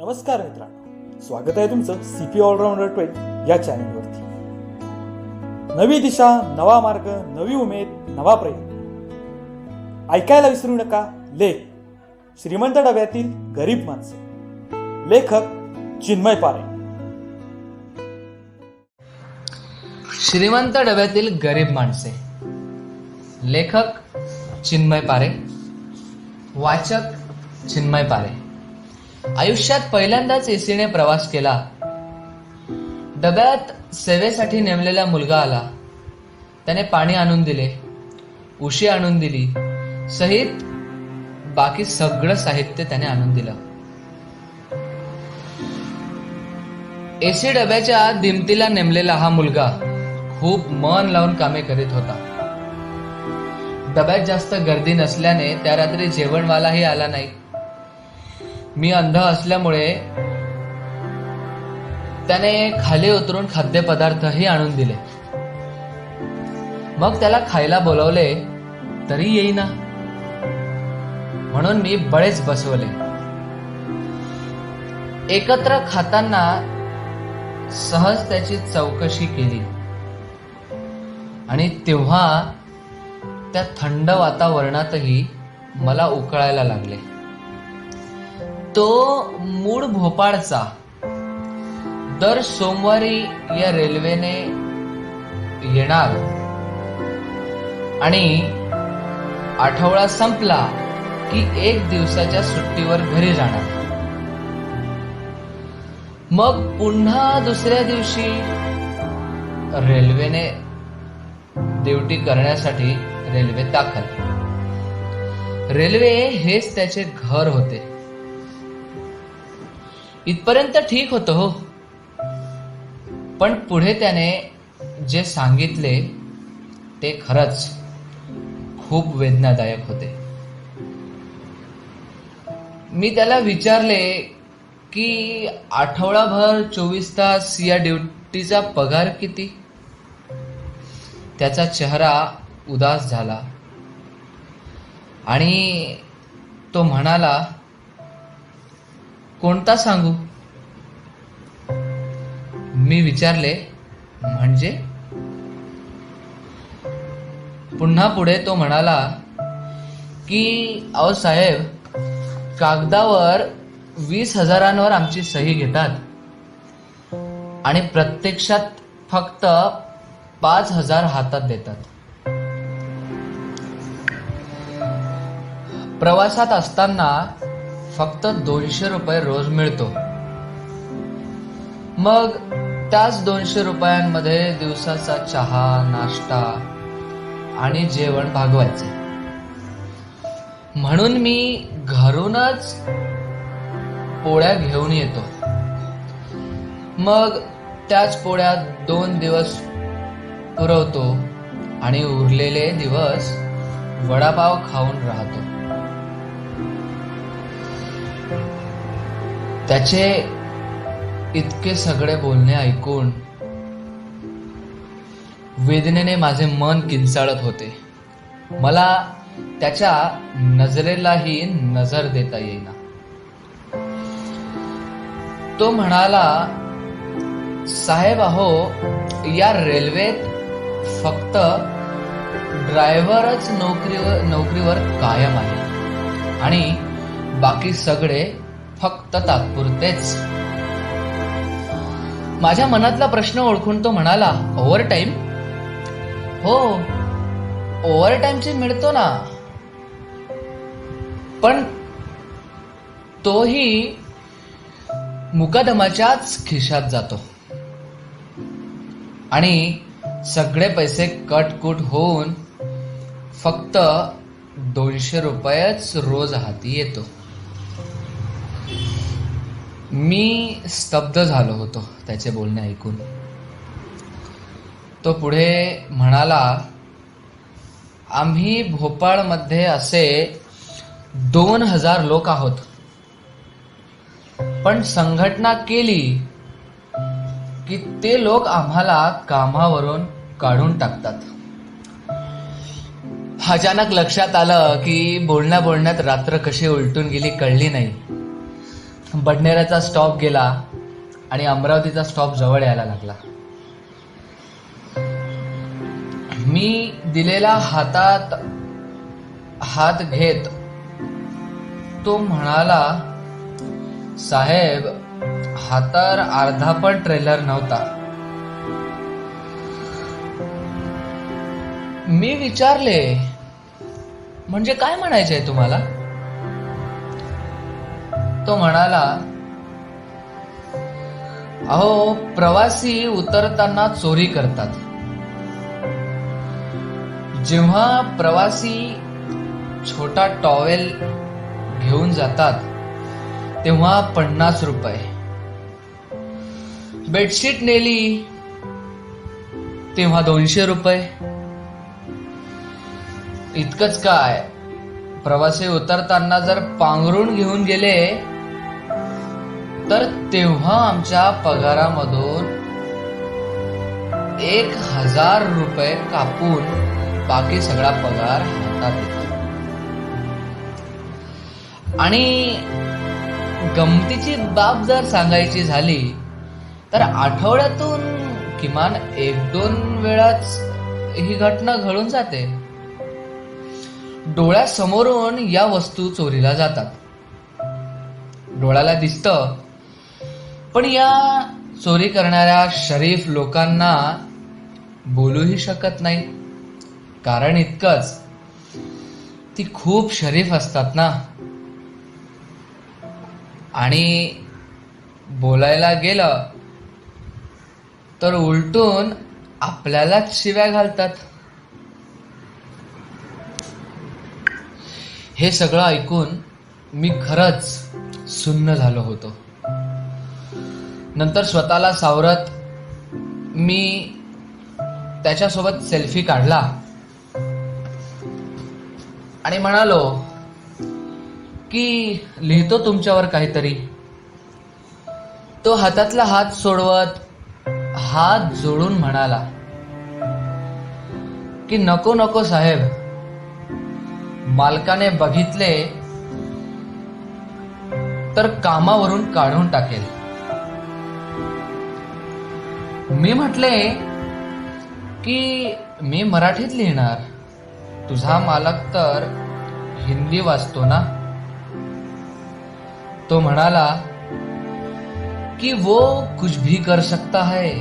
नमस्कार मित्रांनो. स्वागत आहे तुमचं सीपी ऑलराऊंडर ट्वेल्व या चॅनलवरती नवी दिशा नवा मार्ग नवी उमेद नवा प्रयत्न. ऐकायला विसरू नका लेख. श्रीमंत डब्यातील गरीब माणसं. लेखक चिन्मय पारे. श्रीमंत डब्यातील गरीब माणसे. लेखक चिन्मय पारे. वाचक चिन्मय पारे. आयुष्यात पहिल्यांदाच एसीने प्रवास केला. डब्यात सेवेसाठी नेमलेला मुलगा आला. त्याने पाणी आणून दिले उशी आणून दिली सहित बाकी सगळं साहित्य त्याने आणून दिलं. एसी डब्याच्या दिमतीला नेमलेला हा मुलगा खूप मन लावून कामे करीत होता. डब्यात जास्त गर्दी नसल्याने त्या रात्री जेवणवालाही आला नाही. मी अंध असल्यामुळे त्याने खाली उतरून खाद्यपदार्थही आणून दिले. मग त्याला खायला बोलवले तरी येईना. म्हणून मी बळेच बसवले. एकत्र खाताना सहज त्याची चौकशी केली. आणि तेव्हा त्या थंड वातावरणातही मला उकळायला लागले. तो मूळ भोपाळचा. दर सोमवारी या रेल्वेने येणार. आणि आठवडा संपला की एक दिवसाच्या सुट्टीवर घरी जाणार. मग पुन्हा दुसऱ्या दिवशी रेल्वेने ड्युटी करण्यासाठी रेल्वे दाखल. रेल्वे हेच त्याचे घर होते. इथपर्यंत ठीक होतं हो. पण पुढे त्याने जे सांगितले ते खरंच खूप वेदनादायक होते. मी त्याला विचारले की आठवडाभर चोवीस तास या ड्युटीचा पगार किती? त्याचा चेहरा उदास झाला. आणि तो म्हणाला कोणता सांगू? मी विचारले म्हणजे? पुन्हा पुढे तो म्हणाला की अहो साहेब कागदावर वीस हजारांवर आमची सही घेतात आणि प्रत्यक्षात फक्त पाच हजार हातात देतात. प्रवासात असताना फक्त दोनशे रुपये रोज मिळतो. मग त्याच दोनशे रुपयांमध्ये दिवसाचा चहा नाश्ता आणि जेवण भागवायचे. म्हणून मी घरूनच पोळ्या घेऊन येतो. मग त्याच पोळ्या दोन दिवस पुरवतो आणि उरलेले दिवस वडापाव खाऊन राहतो. त्याचे इतके सगळे बोलणे ऐकून वेदनेने माझे मन किंचाळत होते. मला त्याच्या नजरेलाही नजर देता येईना. तो म्हणाला साहेब अहो या रेल्वेत फक्त ड्रायव्हरच नोकरीवर नोकरीवर कायम आहे आणि बाकी सगळे फक्त तात्पुरतेच. माझ्या मनातला प्रश्न ओळखून तो म्हणाला ओव्हर टाइम हो ओव्हर टाइमचे मिळतो ना. पण तोही मुकादमाच्याच खिशात जातो. आणि सगळे पैसे कटकूट होऊन फक्त दोनशे रुपयेच रोज हाती येतो. मी स्तब्ध झालो होतो त्याचे बोलणे ऐकून. तो पुढे म्हणाला आम्ही भोपाळमध्ये असे दोन हजार लोक आहोत. पण संघटना केली की ते लोक आम्हाला कामावरून काढून टाकतात. अचानक लक्षात आलं की बोलण्या बोलण्यात रात्र कशी उलटून गेली कळली नाही. बडनेराचा स्टॉप गेला आणि अमरावतीचा स्टॉप जवळ यायला लागला. मी दिलेला हातात हात घेत तो म्हणाला साहेब हा तर अर्धा पण ट्रेलर नव्हता. मी विचारले म्हणजे काय म्हणायचंय तुम्हाला? तो म्हणाला अहो प्रवासी उतरताना चोरी करतात. जेव्हा प्रवासी छोटा टॉवेल घेऊन जातात तेव्हा पन्नास रुपये. बेडशीट नेली तेव्हा दोनशे रुपये. इतकंच काय प्रवासी उतरताना जर पांघरून घेऊन गेले तर तेव्हा आमच्या पगारामधून एक हजार रुपये कापून बाकी सगळा पगार हातात येतो. आणि गमतीची बाब जर सांगायची झाली तर आठवड्यातून किमान एक दोन वेळाच ही घटना घडून जाते. डोळ्यासमोरून या वस्तू चोरीला जातात. डोळ्याला दिसतं पण या चोरी करणाऱ्या शरीफ लोकांना बोलूही शकत नाही. कारण इतकंच ती खूप शरीफ असतात ना. आणि बोलायला गेलं तर उलटून आपल्यालाच शिव्या घालतात. हे सगळं ऐकून मी खरंच सुन्न झालो होतो. नंतर स्वतःला सावरत मी त्याच्यासोबत सेल्फी काढला. आणि म्हणालो की लिहितो तुमच्यावर काहीतरी. तो हातातला हात सोडवत हात जोडून म्हणाला की नको नको साहेब. मालकाने बघितले तर कामावरून काढून टाकेल. मी म्हटले की मी मराठीत लिहिणार. तुझा मालक तर हिंदी वाचतो ना? तो म्हणाला कि वो कुछ भी कर सकता है.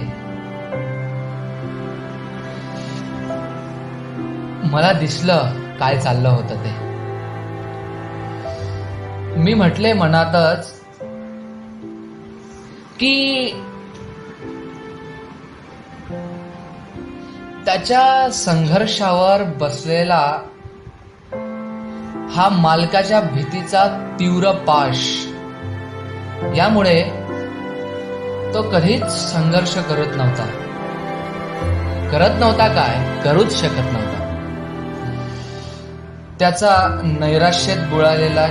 मला दिसलं काय चाललं होतं ते. मी म्हटले मनातच की त्याच्या संघर्षावर बसलेला हा मालकाच्या भीतीचा तीव्र पाश. यामुळे तो कधीच संघर्ष करत नव्हता. करत नव्हता काय? करूच शकत नव्हता. त्याचा नैराश्यात बुळालेला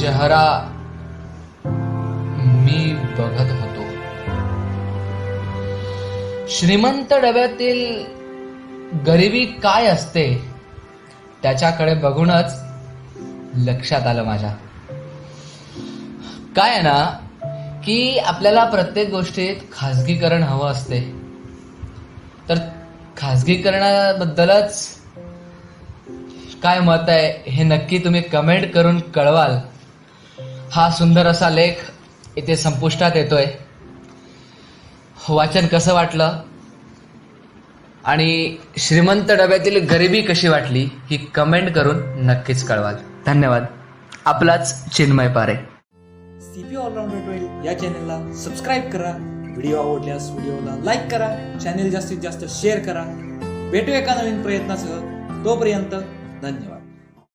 चेहरा मी बघत होतो श्रीमंत डब्यातील गरिबी काय असते त्याच्याकडे बघूनच लक्षात आलं माझ्या. काय आहे ना की आपल्याला प्रत्येक गोष्टीत खाजगीकरण हवं असते. तर खाजगीकरणाबद्दलच काय मत आहे हे नक्की तुम्ही कमेंट करून कळवाल. हा सुंदर असा लेख इथे संपुष्टात येतोय. हो, वाचन कसं वाटलं? आणि श्रीमंत डब्यातील गरिबी कशी वाटली ही कमेंट करून नक्कीच कळवाल. धन्यवाद. आपलाच Chinmay Pare. CP allrounder twelve या चॅनलला सबस्क्राईब करा. व्हिडिओ आवडल्यास व्हिडिओला लाईक करा. चॅनल जास्तीत जास्त शेअर करा. भेटू एका नवीन प्रयत्नासह. तोपर्यंत धन्यवाद.